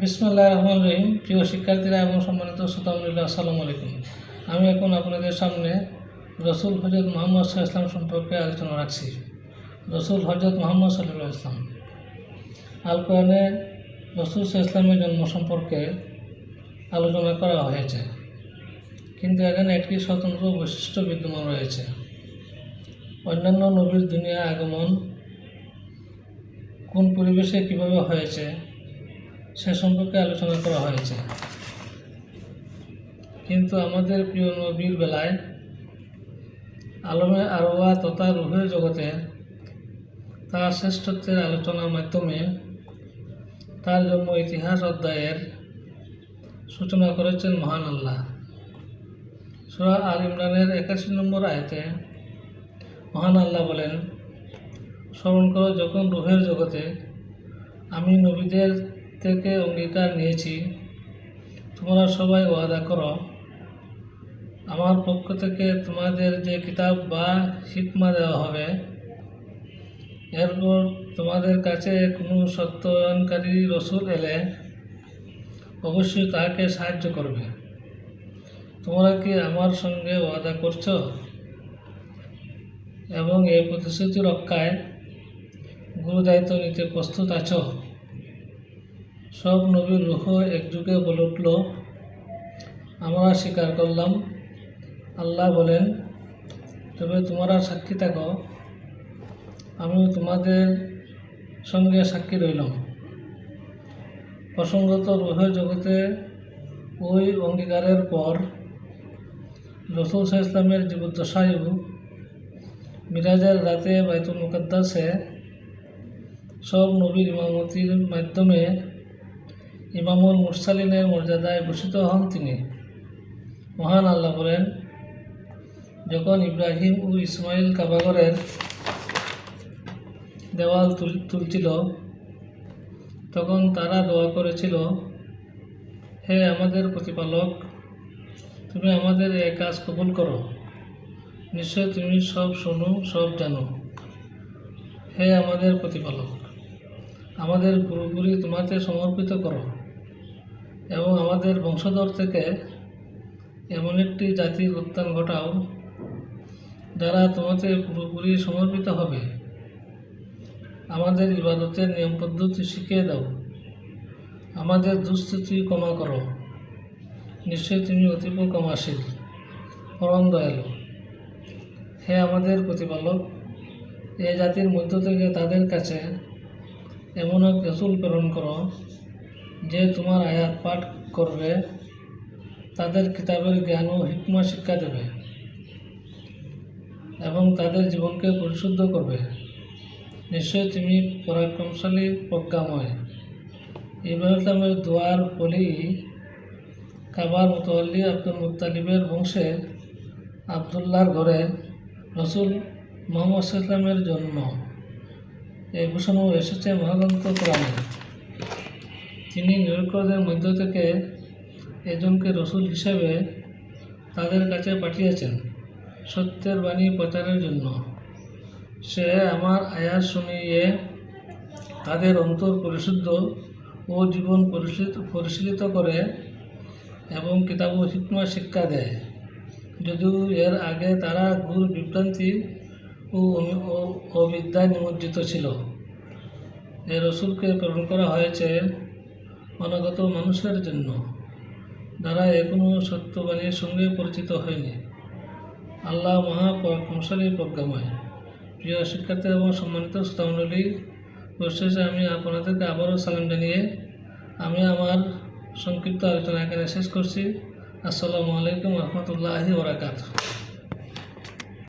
বিসমুল্লাহ রহমান রহিম। প্রিয় শিক্ষার্থীরা এবং সম্মানিত শ্রোতামুল্লাহ আসসালামু আলাইকুম। আমি এখন আপনাদের সামনে রসুল হজরত মোহাম্মদ সাল্লাহ ইসলাম সম্পর্কে আলোচনা রাখছি। রসুল হজরত মোহাম্মদ সাল্লাহ ইসলাম আল কোরআনে রসুল আলাইহি ইসলামের জন্ম সম্পর্কে আলোচনা করা হয়েছে। কিন্তু এখানে একটি স্বতন্ত্র বৈশিষ্ট্য বিদ্যমান রয়েছে। অন্যান্য নবীর দুনিয়া আগমন কোন পরিবেশে কীভাবে হয়েছে সে সম্পর্কে আলোচনা করা হয়েছে। কিন্তু আমাদের প্রিয় নবীর বেলায় আলমে আরোয়া তথা রুহের জগতে তার শ্রেষ্ঠত্বের আলোচনার মাধ্যমে তার জন্ম ইতিহাস অধ্যায়ের সূচনা করেছেন মহান আল্লাহ। সুরা আল ইমরানের একাশি নম্বর আয়তে মহান আল্লাহ বলেন স্মরণ করো যখন রুহের জগতে আমি নবীদের থেকে অঙ্গীকার নিয়েছি। তোমরা সবাই ওয়াদা করো। আমার পক্ষ থেকে তোমাদের যে কিতাব বা শিকমা দেওয়া হবে, এরপর তোমাদের কাছে কোনো সত্যায়নকারী রসুল এলে অবশ্যই তাকে সাহায্য করবে। তোমরা কি আমার সঙ্গে ওয়াদা করছ? এবং এই প্রতিশ্রুতি রক্ষায় গুরু দায়িত্ব নিতে প্রস্তুত আছো? সব নবীর রুহ একযুগে বলে উঠল, আমরা স্বীকার করলাম। আল্লাহ বলেন, তবে তোমরা সাক্ষী থাকো, আমিও তোমাদের সঙ্গে সাক্ষী রইলাম। প্রসঙ্গত রুহের জগতে ওই অঙ্গীকারের পর রসুল শাহ ইসলামের জীবদ্দশায়ু মিরাজের রাতে বাইতুল মুকদ্দাসে সব নবীর ইমামতির মাধ্যমে ইমামুল মুরসালিনের মর্যাদায় ভূষিত হন তিনি। মহান আল্লাহ বলেন, যখন ইব্রাহিম ও ইসমাইল কাবাগরের দেওয়াল তুল, তুলছিল, তখন তারা দোয়া করেছিল, হে আমাদের প্রতিপালক, তুমি আমাদের এই কাজ কবুল করো। নিশ্চয় তুমি সব শোনো, সব জানো। হে আমাদের প্রতিপালক, আমাদের পুরোপুরি তোমাকে সমর্পিত করো। এবং আমাদের বংশধর থেকে এমন একটি জাতির উত্থান ঘটাও যারা তোমাকে পুরোপুরি সমর্পিত হবে। আমাদের ইবাদতের নিয়ম পদ্ধতি শিখিয়ে দাও। আমাদের দুস্থিতি ক্ষমা করো। নিশ্চয়ই তুমি অতীব ক্ষমাশীল, পরম দয়ালু। হে আমাদের প্রতিপালক, এ জাতির মধ্য থেকে তাদের কাছে এমন এক রসুল প্রেরণ করো যে তোমার আয়াত পাঠ করবে, তাদের কিতাবের জ্ঞান ও হিকমা শিক্ষা দেবে এবং তাদের জীবনকে পরিশুদ্ধ করবে। নিশ্চয় তুমি পরাক্রমশালী, প্রজ্ঞাময়। ইব্রাহিমের দোয়ার বলি কাবার মুতল্লি আব্দুল মুতালিবের বংশে আবদুল্লাহর ঘরে রসুল মোহাম্মদ ইসলামের জন্ম। এই ঘোষণাও এসেছে মহাগ্রন্থ কোরআনে। তিনি নিরক্ষরদের মধ্য থেকে একজনকে রসুল হিসেবে তাদের কাছে পাঠিয়েছেন সত্যের বাণী প্রচারের জন্য। সে আমার আয়াত শুনিয়ে তাদের অন্তর পরিশুদ্ধ ও জীবন পরিশীলিত পরিশীলিত করে এবং কিতাব হিকমা শিক্ষা দেয়। যদিও এর আগে তারা ঘুর বিভ্রান্তি ও অবিদ্যায় নিমজ্জিত ছিল। এ রসুলকে প্রেরণ করা হয়েছে অনাগত মানুষের জন্য। যারা এখনও সত্যবাণীর সঙ্গে পরিচিত হয়নি। আল্লাহ মহাপরাক্রমশালী প্রজ্ঞাময়। প্রিয় শিক্ষার্থী এবং সম্মানিত শ্রোতামণ্ডলী পরিশেষে আমি আপনাদেরকে আবারও সালাম জানিয়ে আমি আমার সংক্ষিপ্ত আলোচনা এখানে শেষ করছি। আসসালামু আলাইকুম রহমতুল্লাহি ওরাকাত